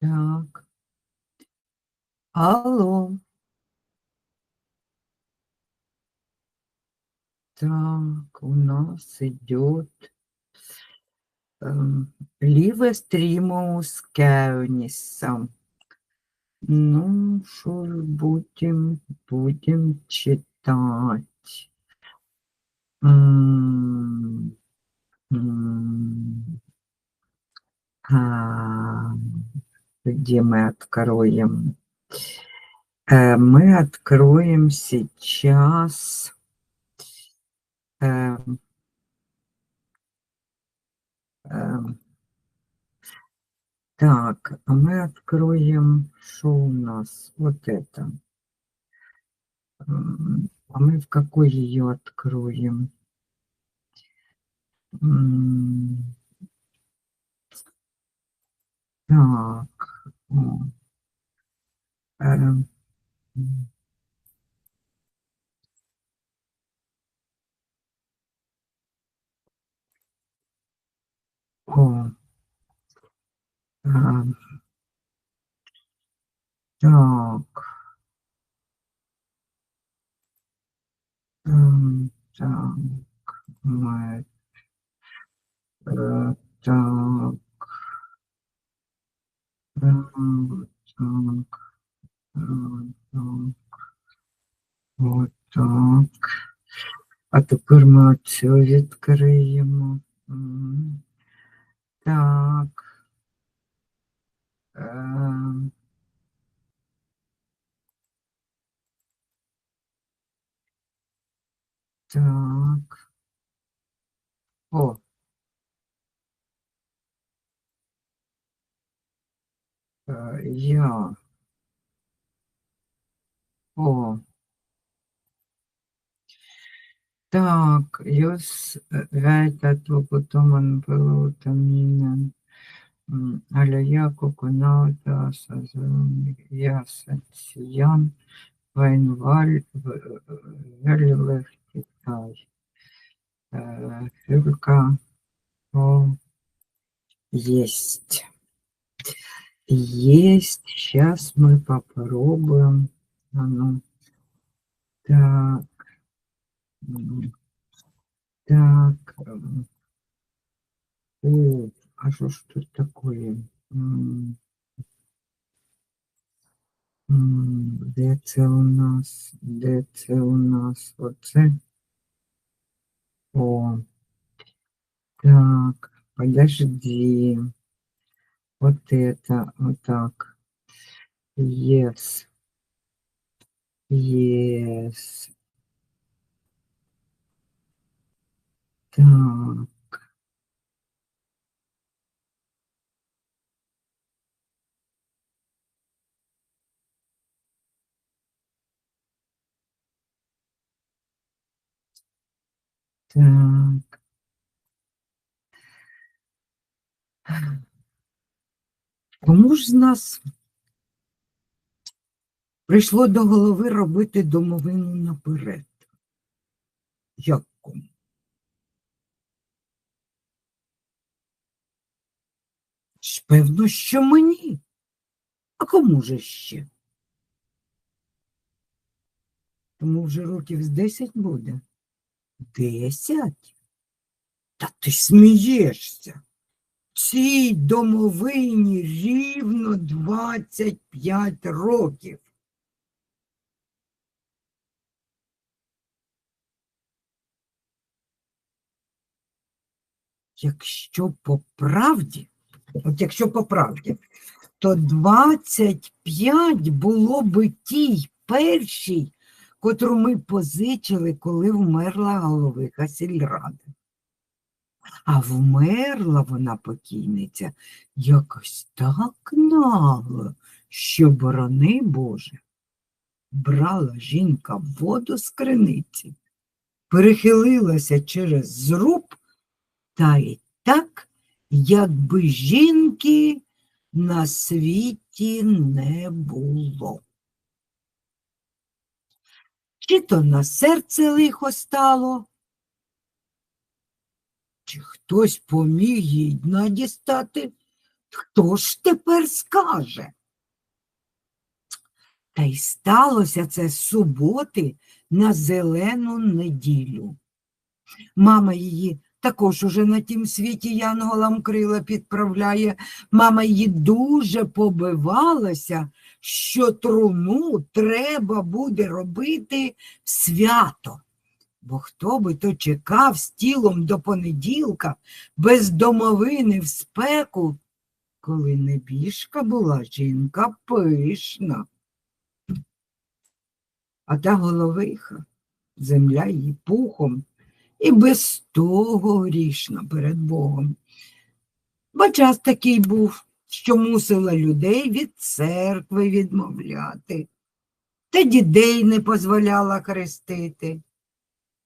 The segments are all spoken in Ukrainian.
Так. Алло. Так, у нас идет эм, Ліве стрімус Кеуніса. Ну, що ж будем, будем читать. М, м, а, Где мы откроем? Э, Мы откроем сейчас эм, эм, Так, а мы откроем, что у нас? Вот это. А мы в какой ее откроем? Так. Adam của um, dog um, dog my uh, dog так, так, так. А тепер ми оцю відкриємо. М, Так. Так. О. Я. О. Так, юс вейта потом було тамінен. Аля коконаута сазон ясен вайнваль верлих Китай. Е, Фюрка. О. Есть. Есть. Сейчас мы попробуем. А ну. Так. Так. О, а что ж тут такое? Де у нас? Де у нас? Оце? О. Так. Подожди. Вот это. Вот так. Yes. Yes. Так. Так. Кому ж з нас прийшло до голови робити домовину наперед? Як кому? Певно, що мені. А кому же ще? Тому вже років з десять буде. Десять? Та ти смієшся. Цій домовині рівно 25 років. Якщо по правді, от якщо по правді, то 25 було би тій першій, котру ми позичили, коли вмерла головиха сільради. А вмерла вона покійниця якось так нагло, що, борони Боже, брала жінка воду з криниці, перехилилася через зруб, та й так, якби жінки на світі не було. Чи то на серце лихо стало, чи хтось поміг їй дна дістати, Хто ж тепер скаже? Та й сталося це з суботи на зелену неділю. Мама її також уже на тім світі янголам крила підправляє. Мама її дуже побивалася, що труну треба буде робити свято. Бо хто би то чекав з тілом до понеділка, без домовини в спеку, коли небіжка була жінка пишна. А та головиха, земля її пухом, і без того грішна перед Богом. Бо час такий був, що мусила людей від церкви відмовляти, та дідей не дозволяла хрестити,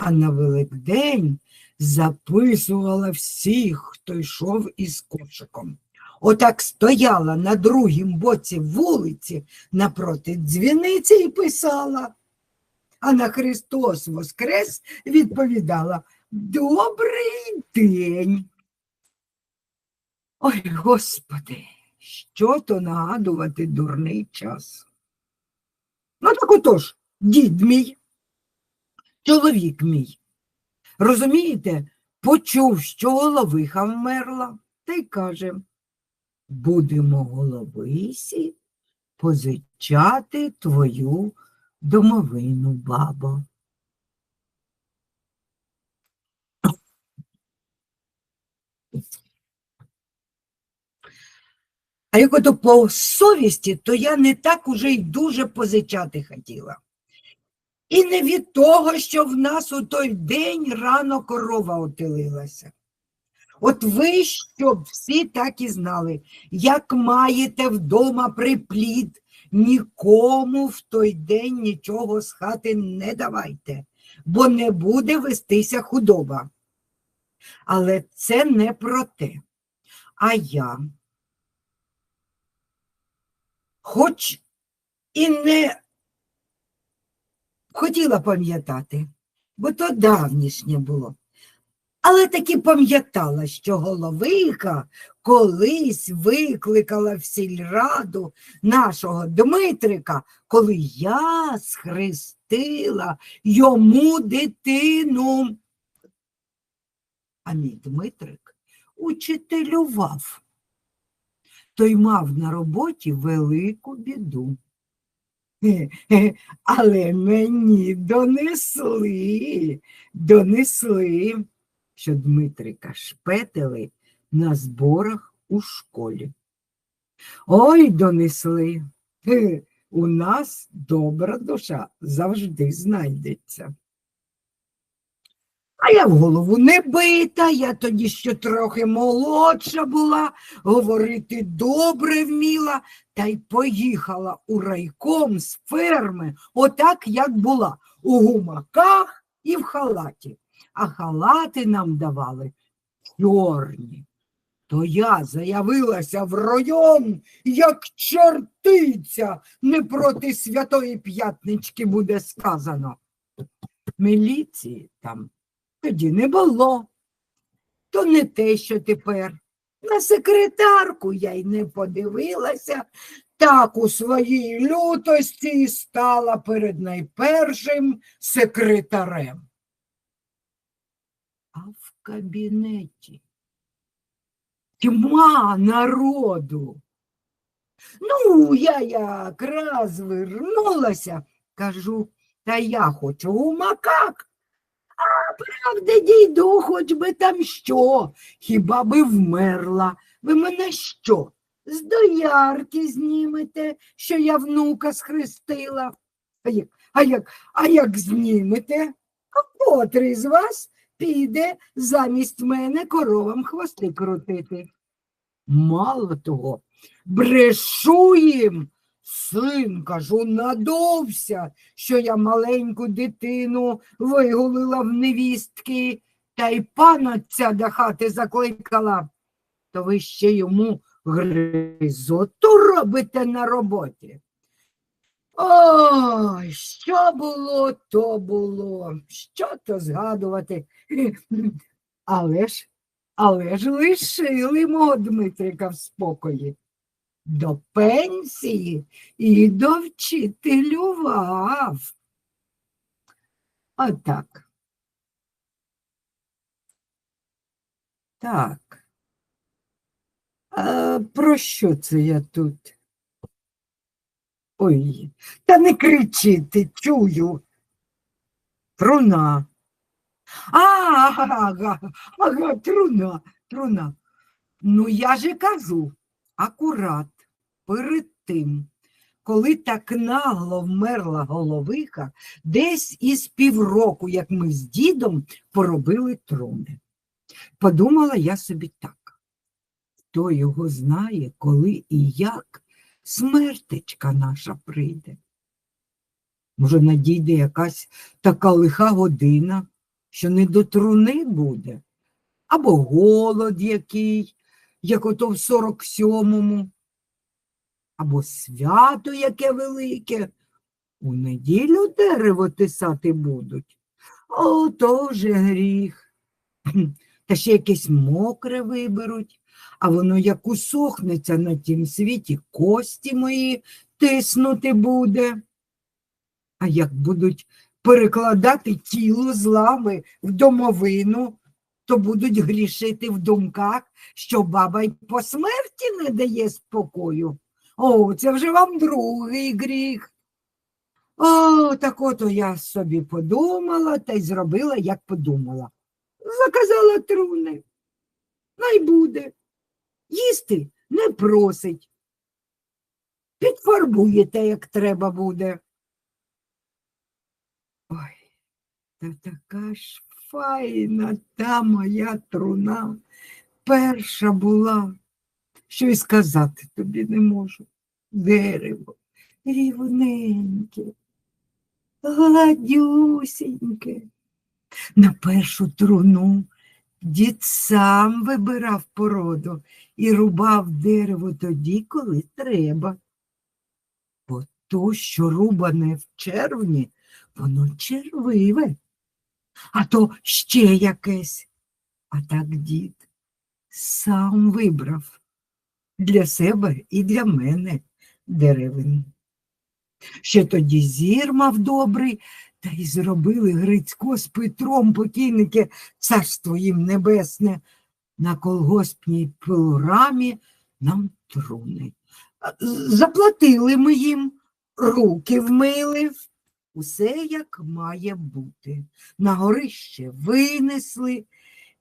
а на Великдень записувала всіх, хто йшов із кошиком. Отак стояла на другім боці вулиці напроти дзвіниці і писала. А на Христос Воскрес відповідала Добрий день. Ой, Господи, що то нагадувати дурний час. Ну так отож, дід мій, чоловік мій. Розумієте, почув, що головиха вмерла, та й каже, будемо головисі позичати твою домовину, бабо. А як ото по совісті, то я не так уже й дуже позичати хотіла. І не від того, що в нас у той день рано корова отелилася. От ви, щоб всі так і знали, як маєте вдома приплід, нікому в той день нічого з хати не давайте, бо не буде вестися худоба. Але це не про те. А я, хоч і не хотіла пам'ятати, бо то давнішнє було. Але таки пам'ятала, що головика колись викликала в сільраду нашого Дмитрика, коли я схрестила йому дитину. А мій Дмитрик учителював. Той мав на роботі велику біду. Але мені донесли, донесли, що Дмитрика шпетили на зборах у школі. Ой, донесли. У нас добра душа завжди знайдеться. А я в голову не бита, я тоді ще трохи молодша була, говорити добре вміла, та й поїхала у райком з ферми, отак, як була, у гумаках і в халаті. А халати нам давали чорні. То я заявилася в район, як чортиця, не проти святої п'ятнички буде сказано. Міліції там тоді не було. То не те, що тепер. На секретарку я й не подивилася, так у своїй лютості стала перед найпершим секретарем. А в кабінеті тьма народу. Ну, я якраз вернулася, кажу, та я хочу у макак. А дійду, хоч би там що, хіба би вмерла. Ви мене що? З доярки знімете, що я внука схрестила. А як, а як, а як знімете? Котрий з вас піде замість мене коровам хвости крутити? Мало того, брешу їм, син, кажу, надовся, що я маленьку дитину вигулила в невістки, та й пана ця до хати закликала. То ви ще йому гризоту робите на роботі. Ой, що було, то було, що то згадувати. Але ж але ж лишили мого Дмитрика в спокої. До пенсії і довчителював. Отак. Так. А про що це я тут? Ой, та не кричити, чую. Труна. А, ага, ага, труна, труна. Ну, я же кажу, акурат перед тим, коли так нагло вмерла головиха, десь із півроку, як ми з дідом поробили труни. Подумала я собі так. Хто його знає, коли і як смертечка наша прийде. Може, надійде якась така лиха година, що не до труни буде, або голод який, як ото в 47-му, або свято яке велике. У неділю дерево тисати будуть. О, то вже гріх. Та ще якесь мокре виберуть, а воно як усохнеться на тім світі, кості мої тиснути буде. А як будуть перекладати тіло з лави в домовину, то будуть грішити в думках, що баба й по смерті не дає спокою. О, це вже вам другий гріх. О, так ото я собі подумала та й зробила, як подумала. Заказала труни. Най буде. Їсти не просить. Підфарбуєте, як треба буде. Ой, та така ж файна та моя труна. Перша була, що й сказати тобі не можу. Дерево, рівненьке, гладюсіньке. На першу труну дід сам вибирав породу і рубав дерево тоді, коли треба. Бо то, що рубане в червні, воно червиве, а то ще якесь. А так дід сам вибрав для себе і для мене деревину. Ще тоді зір мав добрий, та й зробили Грицько з Петром покійники, царство їм небесне, на колгоспній пилорамі нам труни. Заплатили ми їм, руки вмили, усе як має бути. На горище винесли.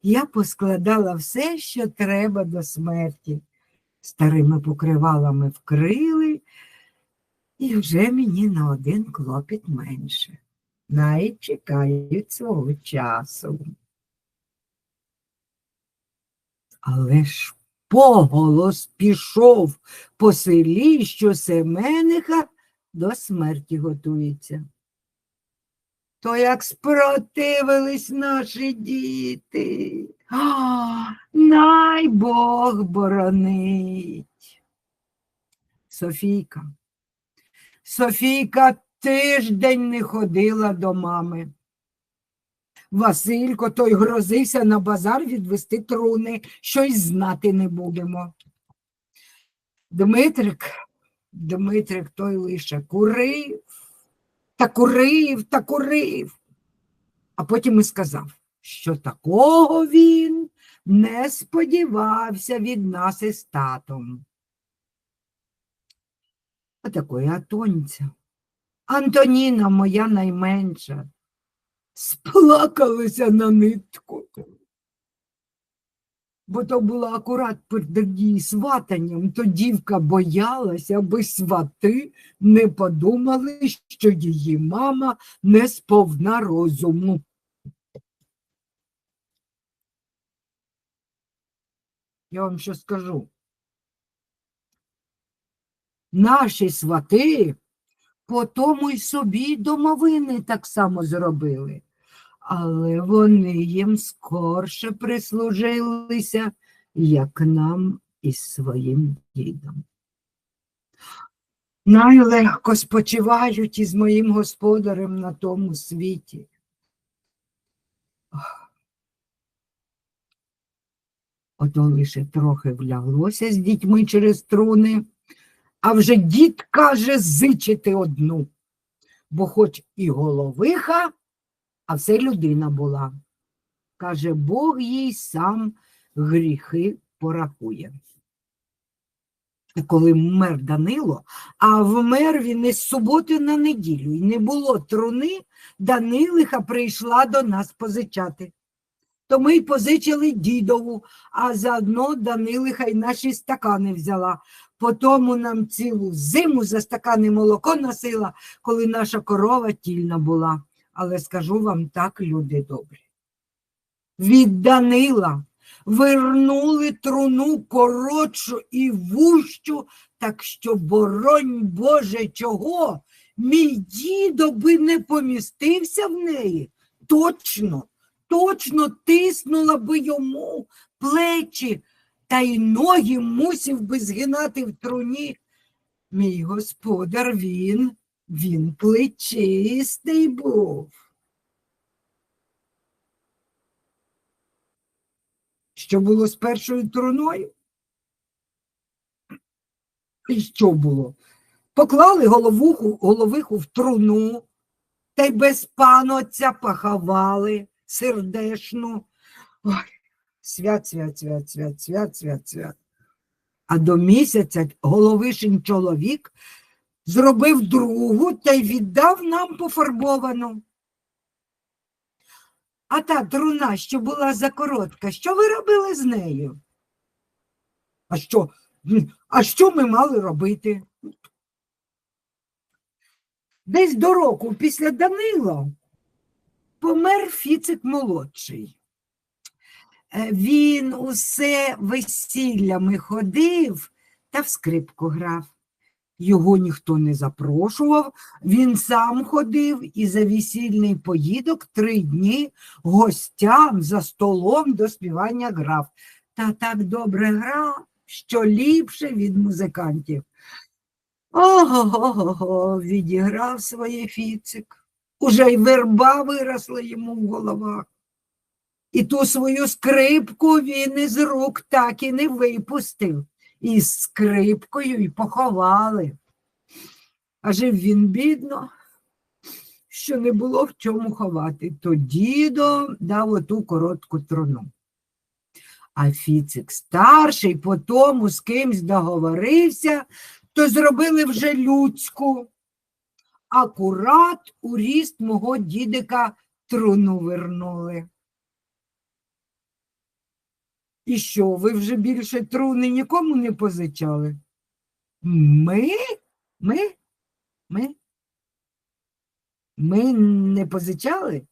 Я поскладала все, що треба до смерті. Старими покривалами вкрили, і вже мені на один клопіт менше. Навіть чекають свого часу. Але ж поголос пішов по селі, що Семениха до смерті готується. То як спротивились наші діти. Най Бог боронить. Софійка. Софійка тиждень не ходила до мами. Василько той грозився на базар відвести труни, щось знати не будемо. Дмитрик, Дмитрик той лише курив, та курив, та курив. А потім і сказав, що такого він не сподівався від нас із татом. А такої Атонця. Антоніна моя найменша. Сплакалася на нитку. Бо то було акурат перед її сватанням, то дівка боялася, аби свати не подумали, що її мама не сповна розуму. Я вам що скажу. Наші свати по тому й собі домовини так само зробили, але вони їм скорше прислужилися, як нам із своїм дідом. Найлегко спочивають із моїм господарем на тому світі. Ото лише трохи вляглося з дітьми через труни, а вже дід каже зичити одну, бо хоч і головиха, а все людина була. Каже, Бог їй сам гріхи порахує. Коли вмер Данило, а вмер він із суботи на неділю, і не було труни, Данилиха прийшла до нас позичати. То ми й позичили дідову, а заодно Данилиха й наші стакани взяла. Потому нам цілу зиму за стакани молоко носила, коли наша корова тільна була. Але скажу вам так, люди добрі. Від Данила вернули труну коротшу і вущу, так що, боронь Боже, чого, мій дідо би не помістився в неї. Точно, точно тиснула би йому плечі, та й ноги мусів би згинати в труні. Мій господар він, він плечистий був. Що було з першою труною? І що було? Поклали головуху, головиху в труну, та й без панотця поховали сердешну. Ой, свят, свят, свят, свят, свят, свят, свят. А до місяця головишин чоловік зробив другу та й віддав нам пофарбовану. А та труна, що була закоротка, що ви робили з нею? А що? А що ми мали робити? Десь до року після Данила помер Фіцик молодший. Е, Він усе весіллями ходив та в скрипку грав. Його ніхто не запрошував, він сам ходив і за весільний поїдок три дні гостям за столом до співання грав. Та так добре грав, що ліпше від музикантів. Ого-го-го, відіграв своє фіцик. Уже й верба виросла йому в головах. І ту свою скрипку він із рук так і не випустив. І з скрипкою і поховали. А жив він бідно, що не було в чому ховати. То дідо дав оту коротку труну. А Фіцик старший по тому з кимсь договорився, то зробили вже людську. Акурат у ріст мого дідика труну вернули. І що, ви вже більше труни нікому не позичали? Ми? Ми? Ми? Ми не позичали?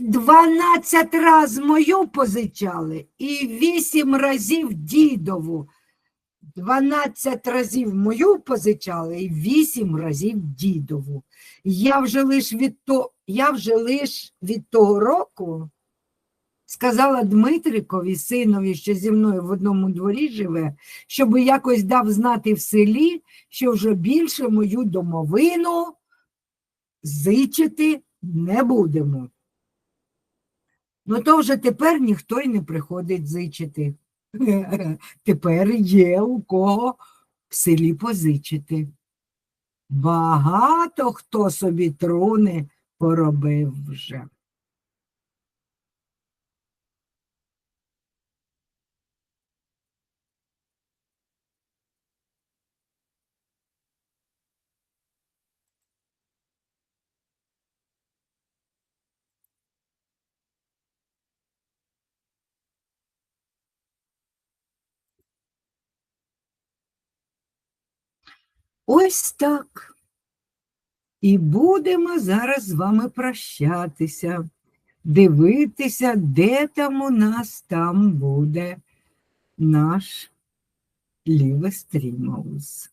Дванадцять раз мою позичали і вісім разів дідову. Дванадцять разів мою позичали і вісім разів дідову. Я вже лиш від то, я вже лиш від того року сказала Дмитрикові, синові, що зі мною в одному дворі живе, щоб якось дав знати в селі, що вже більше мою домовину зичити не будемо. Ну то вже тепер ніхто й не приходить зичити. Тепер є у кого в селі позичити. Багато хто собі труни поробив вже. Ось так. І будемо зараз з вами прощатися, дивитися, де там у нас там буде наш Лівестрімаус.